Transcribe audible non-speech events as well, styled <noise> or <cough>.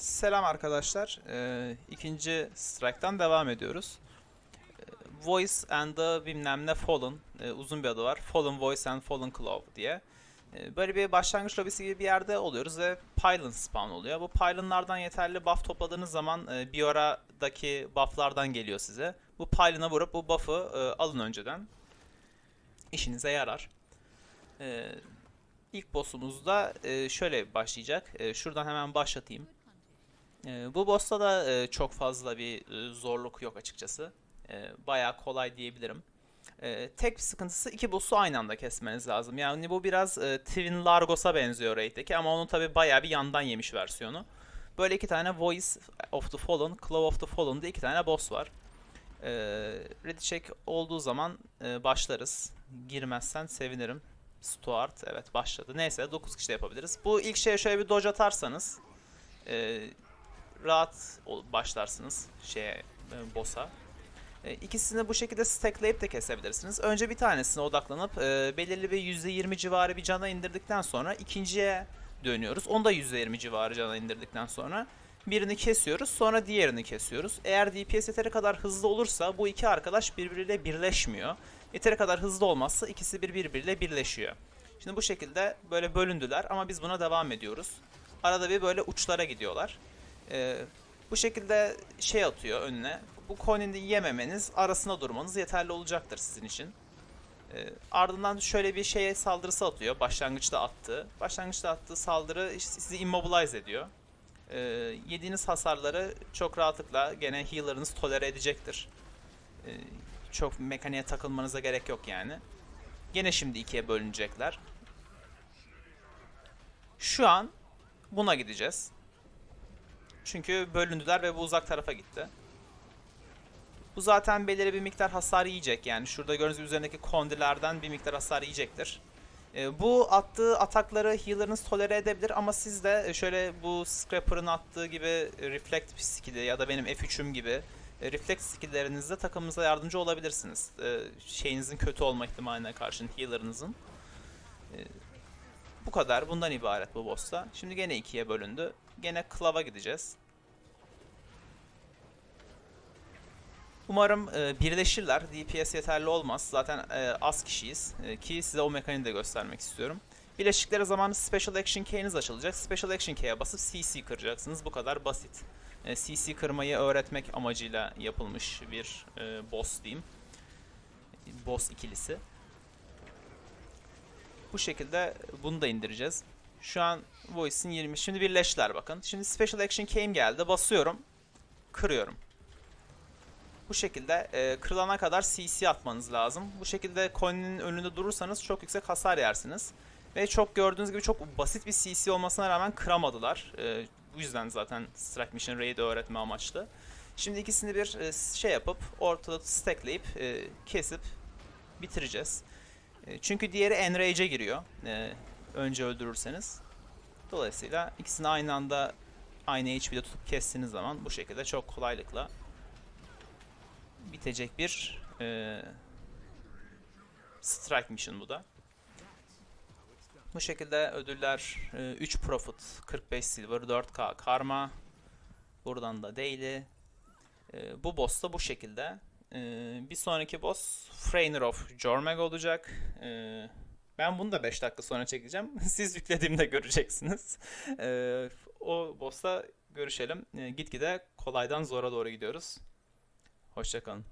Selam arkadaşlar. Ee, ikinci strike'tan devam ediyoruz. Ee, Voice and the bilmem ne Fallen. Ee, uzun bir adı var. Fallen Voice and Fallen Claw diye. Ee, böyle bir başlangıç lobisi gibi bir yerde oluyoruz ve Pylon spawn oluyor. Bu Pylon'lardan yeterli buff topladığınız zaman e, Biora'daki buff'lardan geliyor size. Bu Pylon'a vurup bu buff'ı e, alın önceden. İşinize yarar. Ee, İlk boss'umuz da e, şöyle başlayacak. E, şuradan hemen başlatayım. E, bu boss'ta da e, çok fazla bir e, zorluk yok açıkçası. E, bayağı kolay diyebilirim. E, tek bir sıkıntısı iki boss'u aynı anda kesmeniz lazım. Yani bu biraz Twin Largos'a benziyor Raid'deki ama onun tabi bayağı bir yandan yemiş versiyonu. Böyle iki tane Voice of the Fallen, Claw of the Fallen diye iki tane boss var. E, ready check olduğu zaman başlarız. Girmezsen sevinirim. Stuart evet başladı. Neyse 9 kişi de yapabiliriz. Bu ilk şeye şöyle bir dodge atarsanız rahat başlarsınız şeye e, boss'a. E, ikisini bu şekilde stackleyip de kesebilirsiniz. Önce bir tanesine odaklanıp e, belirli bir %20 civarı bir cana indirdikten sonra ikinciye dönüyoruz. Onu da %20 civarı cana indirdikten sonra birini kesiyoruz sonra diğerini kesiyoruz. Eğer DPS yeteri kadar hızlı olursa bu iki arkadaş birbiriyle birleşmiyor. Yeteri kadar hızlı olmazsa ikisi bir birbiriyle birleşiyor. Şimdi bu şekilde böyle bölündüler ama biz buna devam ediyoruz. Arada bir böyle uçlara gidiyorlar. Ee, bu şekilde şey atıyor önüne. Bu coin'i yememeniz, arasına durmanız yeterli olacaktır sizin için. Ee, ardından şöyle bir şeye saldırısı atıyor. Başlangıçta attığı. Başlangıçta attığı saldırı sizi immobilize ediyor. Ee, yediğiniz hasarları çok rahatlıkla gene healer'ınız tolere edecektir. Ee, çok mekaniğe takılmanıza gerek yok yani. Gene şimdi ikiye bölünecekler. Şu an buna gideceğiz. Çünkü bölündüler ve bu uzak tarafa gitti. Bu zaten belirli bir miktar hasar yiyecek yani. Şurada gördüğünüz üzerindeki kondilerden bir miktar hasar yiyecektir. Ee, bu attığı atakları healer'ınız tolere edebilir ama siz de şöyle bu Scrapper'ın attığı gibi Reflect skill'i ya da benim F3'üm gibi e, refleks skilllerinizle takımınıza yardımcı olabilirsiniz. E, şeyinizin kötü olma ihtimaline karşın healer'ınızın. E, bu kadar. Bundan ibaret bu boss'ta. Şimdi gene ikiye bölündü. Gene Clav'a gideceğiz. Umarım e, birleşirler. DPS yeterli olmaz. Zaten e, az kişiyiz. E, ki size o mekaniği de göstermek istiyorum. Birleştikleri zaman Special Action Key'iniz açılacak. Special Action Key'e basıp CC kıracaksınız. Bu kadar basit. E, CC kırmayı öğretmek amacıyla yapılmış bir e, boss diyeyim. Boss ikilisi. Bu şekilde bunu da indireceğiz. Şu an Voice'in 20. Şimdi birleştiler bakın. Şimdi Special Action Key'im geldi. Basıyorum. Kırıyorum. Bu şekilde e, kırılana kadar CC atmanız lazım. Bu şekilde coin'in önünde durursanız çok yüksek hasar yersiniz. Ve çok gördüğünüz gibi çok basit bir CC olmasına rağmen kıramadılar. E, bu yüzden zaten Strike Mission Raid'i öğretme amaçlı. Şimdi ikisini bir e, şey yapıp ortada stackleyip e, kesip bitireceğiz. E, çünkü diğeri Enrage'e giriyor. E, önce öldürürseniz. Dolayısıyla ikisini aynı anda aynı HP'de tutup kestiğiniz zaman bu şekilde çok kolaylıkla bitecek bir e, Strike Mission bu da. Bu şekilde ödüller e, 3 Profit, 45 Silver, 4K Karma. Buradan da Daily. E, bu boss da bu şekilde. E, bir sonraki boss Frainer of Jormag olacak. E, ben bunu da 5 dakika sonra çekeceğim. <laughs> Siz yüklediğimde göreceksiniz. E, o boss'ta görüşelim. E, gitgide kolaydan zora doğru gidiyoruz. Hoşçakalın.